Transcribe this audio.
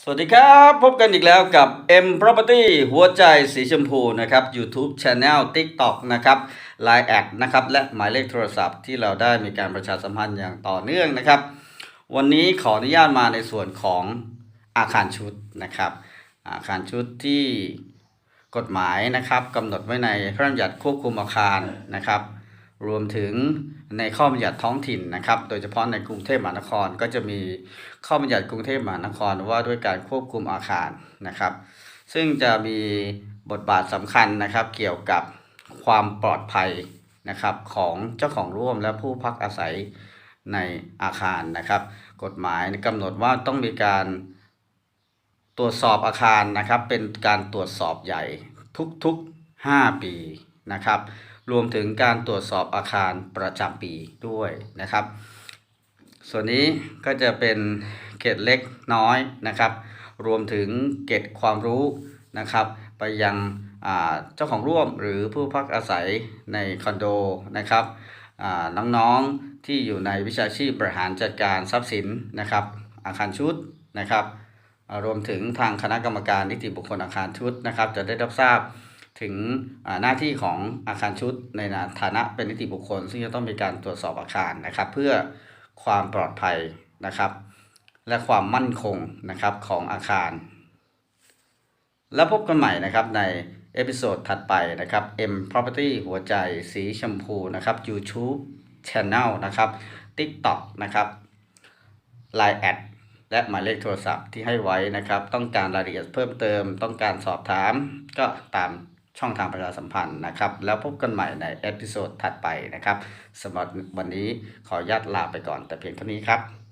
สวัสดีครับ พบกันอีกแล้วกับ M Property หัวใจสีชมพูนะครับ YouTube Channel TikTok นะครับ Line แอดนะครับ และหมายเลขโทรศัพท์ที่เราได้มีการประชาสัมพันธ์อย่างต่อเนื่องนะครับ วันนี้ขออนุญาตมาในส่วนของอาคารชุดนะครับ อาคารชุดที่กฎหมายนะครับกำหนดไว้ในพระราชบัญญัติควบคุมอาคารนะครับ รวมถึงในข้อบัญญัติท้องถิ่นนะครับ โดยเฉพาะในกรุงเทพมหานครก็จะมีข้อบัญญัติกรุงเทพมหานครว่าด้วยการควบคุมอาคารนะครับ ซึ่งจะมีบทบาทสำคัญนะครับเกี่ยวกับความปลอดภัยนะครับของเจ้าของร่วมและผู้พักอาศัยในอาคารนะครับ กฎหมายกำหนดว่าต้องมีการตรวจสอบอาคารนะครับ เป็นการตรวจสอบใหญ่ทุกๆ 5 ปีนะครับ รวมถึงการตรวจสอบอาคารประจำปีด้วยนะครับ ส่วนนี้ก็จะเป็นเกรดเล็กน้อยนะครับ รวมถึงเกรดความรู้นะครับ ไปยังอ่าเจ้าของร่วมหรือผู้พักอาศัยในคอนโดนะครับอ่าน้องๆที่อยู่ในวิชาชีพบริหารจัดการทรัพย์สินนะครับ อาคารชุดนะครับ รวมถึงทางคณะกรรมการนิติบุคคลอาคารชุดนะครับ จะได้รับทราบ ถึงหน้าที่ของอาคารชุดในฐานะเป็นนิติบุคคล ซึ่งจะต้องมีการตรวจสอบอาคารนะครับ เพื่อความปลอดภัยนะครับ และความมั่นคงนะครับของอาคาร แล้วพบกันใหม่นะครับในเอพิโซดถัดไปนะครับ M Property หัวใจสีชมพูนะครับ YouTube Channel นะครับ TikTok นะครับ Line แอดและหมายเลขโทรศัพท์ที่ให้ไว้นะครับ ต้องการรายละเอียดเพิ่มเติม ต้องการสอบถามก็ตาม ช่องทางประชาสัมพันธ์นะครับ แล้วพบกันใหม่ในเอพิโซดถัดไปนะครับสำหรับวันนี้ขออนุญาตลาไปก่อนแต่เพียงเท่านี้ครับ